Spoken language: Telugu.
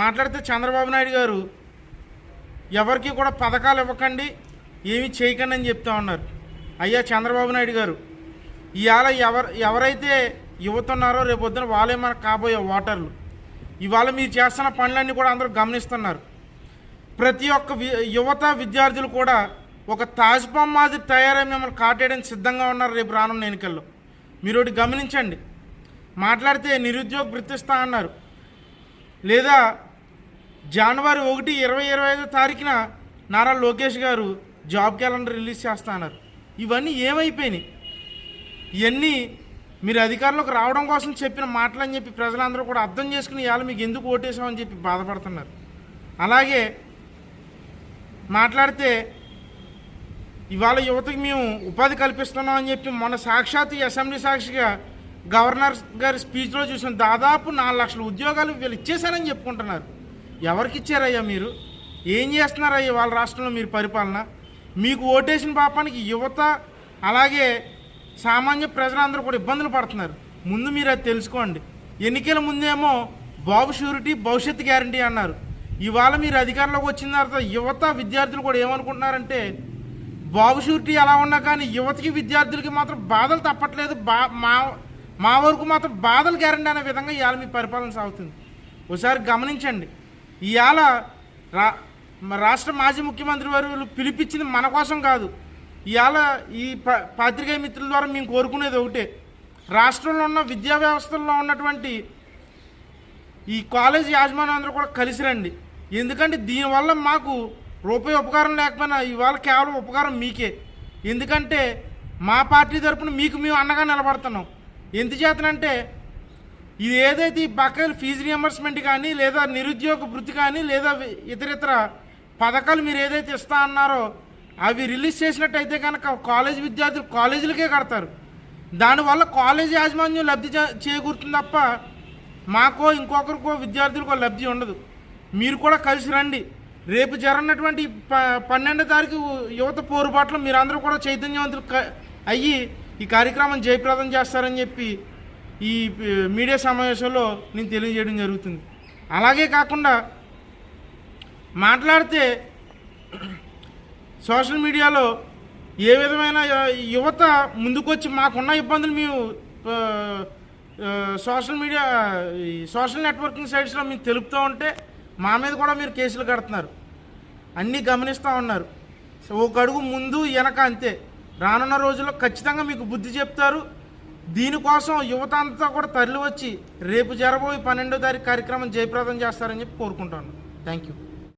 మాట్లాడితే చంద్రబాబు నాయుడు గారు ఎవరికి కూడా పథకాలు ఇవ్వకండి ఏమి చేయకండి అని చెప్తా ఉన్నారు. అయ్యా చంద్రబాబు నాయుడు గారు ఇవాళ ఎవరు ఎవరైతే యువతున్నారో రేపొద్దున వాళ్ళే మనకు కాబోయే ఓటర్లు. ఇవాళ మీరు చేస్తున్న పనులన్నీ కూడా అందరూ గమనిస్తున్నారు. ప్రతి ఒక్క యువత విద్యార్థులు కూడా ఒక తాజ్బాం మాదిరి తయారై మిమ్మల్ని కాటేయడానికి సిద్ధంగా ఉన్నారు రేపు రానున్న ఎన్నికల్లో. మీరు గమనించండి. మాట్లాడితే నిరుద్యోగ గుర్తిస్తా అన్నారు. లేదా జనవరి ఒకటి ఇరవై ఇరవై ఐదో తారీఖున నారా లోకేష్ గారు జాబ్ క్యాలెండర్ రిలీజ్ చేస్తున్నారు ఇవన్నీ ఏమైపోయినాయి? ఇవన్నీ మీరు అధికారంలోకి రావడం కోసం చెప్పిన మాటలని చెప్పి ప్రజలందరూ కూడా అర్థం చేసుకుని ఇవాళ మీకు ఎందుకు ఓటేసామని చెప్పి బాధపడుతున్నారు. అలాగే మాట్లాడితే ఇవాళ యువతకి మేము ఉపాధి కల్పిస్తున్నామని చెప్పి మొన్న సాక్షాత్ అసెంబ్లీ సాక్షిగా గవర్నర్ గారి స్పీచ్లో చూసిన దాదాపు నాలుగు లక్షల ఉద్యోగాలు వీళ్ళు ఇచ్చేశారని చెప్పుకుంటున్నారు. ఎవరికి ఇచ్చారయ్యా మీరు? ఏం చేస్తున్నారయ్యా వాళ్ళ రాష్ట్రంలో మీరు పరిపాలన? మీకు ఓటేసిన పాపానికి యువత అలాగే సామాన్య ప్రజలందరూ కూడా ఇబ్బందులు పడుతున్నారు. ముందు మీరు అది తెలుసుకోండి. ఎన్నికల ముందేమో బాబు షూరిటీ భవిష్యత్ గ్యారంటీ అన్నారు. ఇవాళ మీరు అధికారంలోకి వచ్చిన తర్వాత యువత విద్యార్థులు కూడా ఏమనుకుంటున్నారంటే బాబు షూరిటీ ఎలా ఉన్నా కానీ యువతకి విద్యార్థులకి మాత్రం బాధలు తప్పట్లేదు. బా మా మా వరకు మాత్రం బాధలు గ్యారంటీ అనే విధంగా ఇవాళ మీ పరిపాలన సాగుతుంది. ఒకసారి గమనించండి. ఇవాళ రా రాష్ట్ర మాజీ ముఖ్యమంత్రి వారు పిలిపించింది మన కోసం కాదు. ఇవాళ ఈ ప పాత్రికేయ మిత్రుల ద్వారా మేము కోరుకునేది ఒకటే. రాష్ట్రంలో ఉన్న విద్యా వ్యవస్థల్లో ఉన్నటువంటి ఈ కాలేజ్ యాజమాన్యం అందరూ కూడా కలిసి రండి. ఎందుకంటే దీనివల్ల మాకు రూపాయి ఉపకారం లేకపోయినా ఇవాళ కేవలం ఉపకారం మీకే. ఎందుకంటే మా పార్టీ తరపున మీకు మేము అండగా నిలబడుతున్నాం. ఎందుచేతనంటే ఇది ఏదైతే ఈ బకాయిలు ఫీజు రియంబర్స్మెంట్ కానీ లేదా నిరుద్యోగ వృత్తి కానీ లేదా ఇతరితర పథకాలు మీరు ఏదైతే ఇస్తా అన్నారో అవి రిలీజ్ చేసినట్టయితే కనుక కాలేజ్ విద్యార్థులు కాలేజీలకే కడతారు. దానివల్ల కాలేజ్ యాజమాన్యం లబ్ధి చేకూరుతుంది తప్ప మాకో ఇంకొకరికో విద్యార్థులకో లబ్ధి ఉండదు. మీరు కూడా కలిసి రండి. రేపు జరగనటువంటి ప పన్నెండో తారీఖు యువత పోరుబాట్లో మీరందరూ కూడా చైతన్యవంతులు క- అయ్యి ఈ కార్యక్రమం జయప్రదం చేస్తారని చెప్పి ఈ మీడియా సమావేశంలో నేను తెలియజేయడం జరుగుతుంది. అలాగే కాకుండా మాట్లాడితే సోషల్ మీడియాలో ఏ విధమైన యువత ముందుకొచ్చి మాకున్న ఇబ్బందులు మేము సోషల్ మీడియా సోషల్ నెట్వర్కింగ్ సైట్స్లో మేము తెలుపుతూ ఉంటే మా మీద కూడా మీరు కేసులు కడుతున్నారు. అన్నీ గమనిస్తూ ఉన్నారు. ఒక అడుగు ముందు వెనక అంతే. రానున్న రోజుల్లో ఖచ్చితంగా మీకు బుద్ధి చెప్తారు. దీనికోసం యువత అంతా కూడా తరలి వచ్చి రేపు జరబోయే పన్నెండో తారీఖు కార్యక్రమం జయప్రదం చేస్తారని చెప్పి కోరుకుంటాను. Thank you